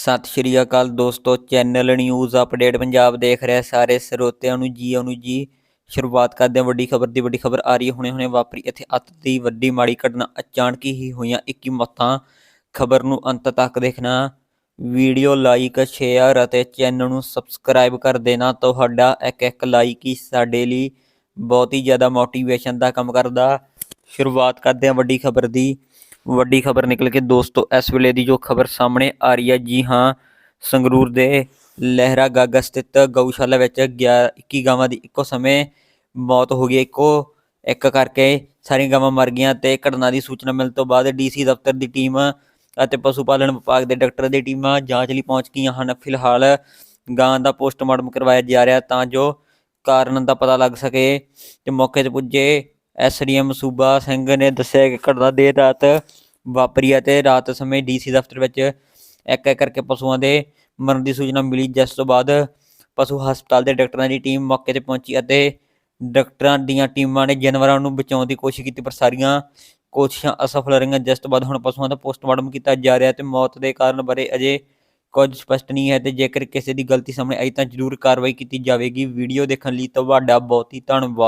ਸਤਿ ਸ਼੍ਰੀ ਅਕਾਲ ਦੋਸਤੋ, channel news update Punjab ਦੇਖ ਰਿਹਾ ਸਾਰੇ ਸਰੋਤਿਆਂ ਨੂੰ ਜੀ ਆਉਣ ਨੂੰ ਜੀ, ਸ਼ੁਰੂਆਤ ਕਰਦੇ ਹਾਂ। ਵੱਡੀ ਖਬਰ ਦੀ ਵੱਡੀ ਖਬਰ ਆ ਰਹੀ ਹੈ। ਹੁਣੇ ਹੁਣੇ ਵਾਪਰੀ ਇੱਥੇ ਅੱਤ ਦੀ ਵੱਡੀ ਮਾੜੀ ਘਟਨਾ। ਅਚਾਨਕ ਹੀ ਹੋਈਆਂ 21 ਮੌਤਾਂ। ਖਬਰ ਨੂੰ ਅੰਤ ਤੱਕ ਦੇਖਣਾ। ਵੀਡੀਓ ਲਾਈਕ ਸ਼ੇਅਰ ਅਤੇ ਚੈਨਲ ਨੂੰ ਸਬਸਕ੍ਰਾਈਬ ਕਰ ਦੇਣਾ। ਤੁਹਾਡਾ ਇੱਕ ਇੱਕ ਲਾਈਕ ਹੀ ਸਾਡੇ ਲਈ ਬਹੁਤ ਹੀ ਜ਼ਿਆਦਾ ਮੋਟੀਵੇਸ਼ਨ ਦਾ ਕੰਮ ਕਰਦਾ। ਸ਼ੁਰੂਆਤ ਕਰਦੇ ਹਾਂ ਵੱਡੀ ਖਬਰ ਦੀ। ਵੱਡੀ ਖਬਰ ਨਿਕਲ ਕੇ ਦੋਸਤੋ, ਇਸ ਵੇਲੇ ਦੀ ਜੋ ਖਬਰ ਸਾਹਮਣੇ ਆ ਰਹੀ ਹੈ, ਜੀ ਹਾਂ, ਸੰਗਰੂਰ ਦੇ ਲਹਿਰਾ ਗਾਗਾ ਸਥਿਤ ਗਊਸ਼ਾਲਾ ਵਿੱਚ 11 21 ਗਾਵਾਂ ਦੀ ਇੱਕੋ ਸਮੇਂ ਮੌਤ ਹੋ ਗਈ, ਇੱਕੋ, ਇੱਕ ਕਰਕੇ ਸਾਰੀਆਂ ਗਾਵਾਂ ਮਰ ਗਈਆਂ ਤੇ ਘਟਨਾ ਦੀ ਸੂਚਨਾ ਮਿਲਣ ਤੋਂ ਬਾਅਦ ਡੀਸੀ ਦਫ਼ਤਰ ਦੀ ਟੀਮ ਅਤੇ ਪਸ਼ੂ ਪਾਲਣ ਵਿਭਾਗ ਦੇ ਡਾਕਟਰ ਦੀ ਟੀਮਾਂ ਜਾਂਚ ਲਈ ਪਹੁੰਚ ਗਈਆਂ ਹਨ। ਫਿਲਹਾਲ ਗਾਂ ਦਾ ਪੋਸਟਮਾਰਟਮ ਕਰਵਾਇਆ ਜਾ ਰਿਹਾ ਤਾਂ ਜੋ ਕਾਰਨ ਦਾ ਪਤਾ ਲੱਗ ਸਕੇ ਤੇ ਮੌਕੇ ਤੇ ਪੁੱਜੇ ਐਸਡੀਐਮ ਸੂਬਾ ਸਿੰਘ ਨੇ ਦੱਸਿਆ ਕਿ ਘਟਨਾ ਦੇਰ ਰਾਤ ਵਾਪਰੀ ਅਤੇ ਰਾਤ ਸਮੇਂ ਡੀਸੀ ਦਫ਼ਤਰ ਵਿੱਚ ਇੱਕ ਇੱਕ ਕਰਕੇ ਪਸ਼ੂਆਂ ਦੇ ਮਰਨ ਦੀ ਸੂਚਨਾ ਮਿਲੀ, ਜਿਸ ਤੋਂ ਬਾਅਦ ਪਸ਼ੂ ਹਸਪਤਾਲ ਦੇ ਡਾਕਟਰਾਂ ਦੀ ਟੀਮ ਮੌਕੇ ਤੇ ਪਹੁੰਚੀ ਅਤੇ ਡਾਕਟਰਾਂ ਦੀਆਂ ਟੀਮਾਂ ਨੇ ਜਾਨਵਰਾਂ ਨੂੰ ਬਚਾਉਣ ਦੀ ਕੋਸ਼ਿਸ਼ ਕੀਤੀ, ਪਰ ਸਾਰੀਆਂ ਕੋਸ਼ਿਸ਼ਾਂ ਅਸਫਲ ਰਹੀਆਂ, ਜਿਸ ਤੋਂ ਬਾਅਦ ਹੁਣ ਪਸ਼ੂਆਂ ਦਾ ਪੋਸਟਮਾਰਟਮ ਕੀਤਾ ਜਾ ਰਿਹਾ ਤੇ ਮੌਤ ਦੇ ਕਾਰਨ ਬਾਰੇ ਅਜੇ ਕੁਝ ਸਪਸ਼ਟ ਨਹੀਂ ਹੈ ਤੇ ਜੇਕਰ ਕਿਸੇ ਦੀ ਗਲਤੀ ਸਾਹਮਣੇ ਆਈ ਤਾਂ ਜ਼ਰੂਰ ਕਾਰਵਾਈ ਕੀਤੀ ਜਾਵੇਗੀ। ਵੀਡੀਓ ਦੇਖਣ ਲਈ ਤੁਹਾਡਾ ਬਹੁਤ ਹੀ ਧੰਨਵਾਦ।